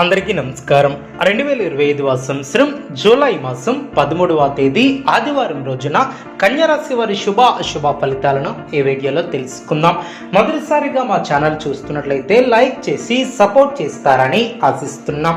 అందరికీ నమస్కారం. రెండు వేల ఇరవై ఐదవ సంవత్సరం జూలై మాసం పదమూడవ తేదీ ఆదివారం రోజున కన్యరాశి వారి శుభ అశుభ ఫలితాలను ఈ వీడియోలో తెలుసుకుందాం. మొదటిసారిగా మా ఛానల్ చూస్తున్నట్లయితే లైక్ చేసి సపోర్ట్ చేస్తారని ఆశిస్తున్నాం.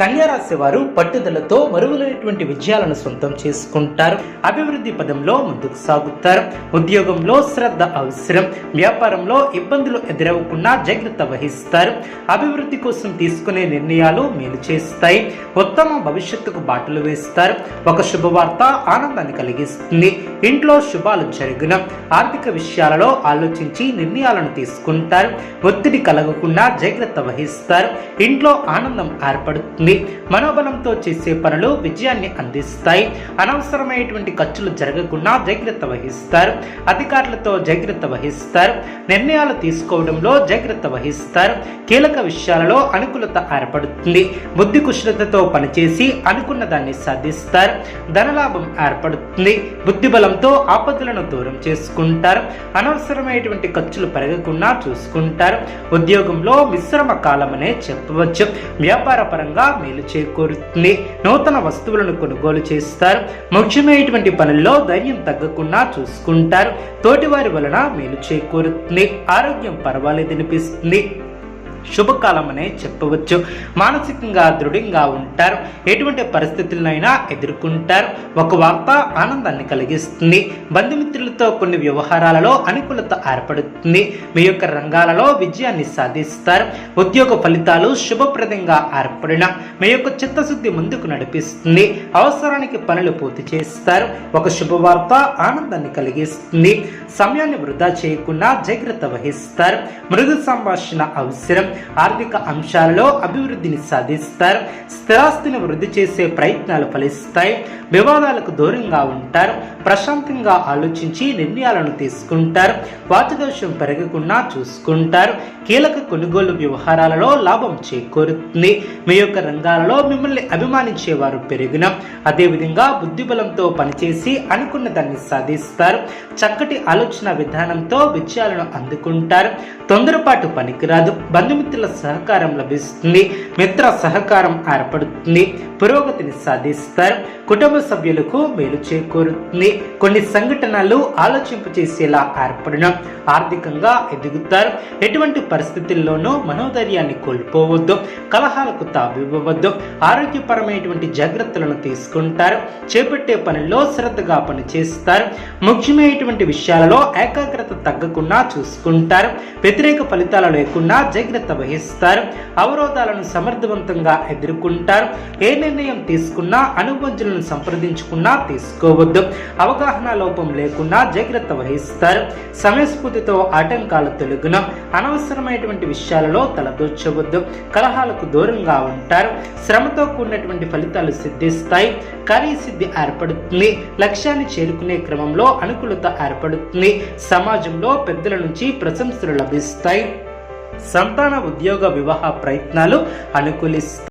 కన్యారాశి వారు పట్టుదలతో మరువులైనటువంటి విజయాలను సొంతం చేసుకుంటారు. అభివృద్ధి పదంలో ముందుకు సాగుతారు. ఉద్యోగంలో శ్రద్ధ అవసరం. వ్యాపారంలో ఇబ్బందులు ఎదురవ్వకుండా జాగ్రత్త వహిస్తారు. అభివృద్ధి కోసం తీసుకునే నిర్ణయాలు మేలు చేస్తాయి. ఉత్తమ భవిష్యత్తుకు బాటలు వేస్తారు. ఒక శుభవార్త ఆనందాన్ని కలిగిస్తుంది. ఇంట్లో శుభాలు జరిగిన. ఆర్థిక విషయాలలో ఆలోచించి నిర్ణయాలను తీసుకుంటారు. ఒత్తిడి కలగకుండా జాగ్రత్త వహిస్తారు. ఇంట్లో ఆనందం ఏర్పడుతుంది. మనోబలంతో చేసే పనులు విజయాన్ని అందిస్తాయి. అనవసరమైనటువంటి ఖర్చులు జరగకుండా జాగ్రత్త వహిస్తారు. అధికారులతో జాగ్రత్త వహిస్తారు. నిర్ణయాలు తీసుకోవడంలో జాగ్రత్త వహిస్తారు. కీలక విషయాలలో అనుకూలత ఏర్పడుతుంది. బుద్ధి కుశలతతో పనిచేసి అనుకున్న దాన్ని సాధిస్తారు. ధనలాభం ఏర్పడుతుంది. బుద్ధి బలంతో ఆపదలను దూరం చేసుకుంటారు. అనవసరమైనటువంటి ఖర్చులు పెరగకుండా చూసుకుంటారు. ఉద్యోగంలో మిశ్రమ కాలమనే చెప్పవచ్చు. వ్యాపార పరంగా మేలు చేకూరుతుంది. నూతన వస్తువులను కొనుగోలు చేస్తారు. ముఖ్యమైనటువంటి పనుల్లో ధైర్యం తగ్గకుండా చూసుకుంటారు. తోటివారి వలన మేలు చేకూరుతుంది. ఆరోగ్యం పర్వాలేదనిపిస్తుంది. శుభకాలమనే చెప్పవచ్చు. మానసికంగా దృఢంగా ఉంటారు. ఎటువంటి పరిస్థితులనైనా ఎదుర్కొంటారు. ఒక వార్త ఆనందాన్ని కలిగిస్తుంది. బంధుమిత్రులతో కొన్ని వ్యవహారాలలో అనుకూలత ఏర్పడుతుంది. మీ యొక్క రంగాలలో విజయాన్ని సాధిస్తారు. ఉద్యోగ ఫలితాలు శుభప్రదంగా ఏర్పడిన మీ యొక్క చిత్తశుద్ధి ముందుకు నడిపిస్తుంది. అవసరానికి పనులు పూర్తి చేస్తారు. ఒక శుభవార్త ఆనందాన్ని కలిగిస్తుంది. సమయాన్ని వృధా చేయకుండా జాగ్రత్త వహిస్తారు. మృదు సంభాషణ అవసరం. ఆర్థిక అంశాలలో అభివృద్ధిని సాధిస్తారు స్థిరాస్తిని వృద్ధి చేసే ప్రయత్నాలు ఫలిస్తాయి వివాదాలకు దూరంగా ఉంటారు ప్రశాంతంగా ఆలోచించి నిర్ణయాలను తీసుకుంటారు వాతదోషం పెరగకుండా చూసుకుంటారు కీలక కొనుగోలు వ్యవహారాలలో లాభం చేకూరుతుంది. మీ యొక్క రంగాలలో మిమ్మల్ని అభిమానించేవారు పెరిగిన అదేవిధంగా బుద్ధిబలంతో పనిచేసి అనుకున్న దాన్ని సాధిస్తారు. చక్కటి ఆలోచన విధానంతో విజయాలను అందుకుంటారు. తొందరపాటు పనికిరాదు. బంధుమిత్రుల సహకారం లభిస్తుంది మిత్ర సహకారం ఏర్పడుతుంది పురోగతిని సాధిస్తారు కుటుంబ సభ్యులకు మేలు చేకూరుతుంది. కొన్ని సంఘటనలు ఆలోచింపు చేసేలా ఏర్పడిన ఆర్థికంగా ఎదుగుతారు. ఎటువంటి పరిస్థితుల్లోనూ మనోధైర్యాన్ని కోల్పోవద్దు కలహాలకు తావివ్వవద్దు ఆరోగ్యపరమైనటువంటి జాగ్రత్తలను తీసుకుంటారు చేపట్టే పనుల్లో శ్రద్ధగా పనిచేస్తారు. ముఖ్యమైనటువంటి విషయాలలో ఏకాగ్రత తగ్గకుండా చూసుకుంటారు. వ్యతిరేక ఫలితాలు లేకుండా జాగ్రత్త వహిస్తారు అవరోధాలను సమర్థవంతంగా ఎదుర్కొంటారు. ఏ నిర్ణయం తీసుకున్నా అనుబంధులను సంప్రదించుకున్నా తీసుకోవద్దు. అవగాహన లోపం లేకుండా జాగ్రత్త వహిస్తారు. సమయస్ఫూర్తితో ఆటంకాల తొలగున అనవసరమైనటువంటి విషయాలలో తలదూర్చవద్దు. కలహాలకు దూరంగా ఉంటారు. శ్రమతో కూడినటువంటి ఫలితాలు సిద్ధిస్తాయి. కార్యసిద్ధి ఏర్పడుతుంది. లక్ష్యాన్ని చేరుకునే క్రమంలో అనుకూలత ఏర్పడుతుంది. సమాజంలో పెద్దల నుంచి ప్రశంసలు లభిస్తాయి. సంతాన ఉద్యోగ వివాహ ప్రయత్నాలు అనుకూలిస్తాయి.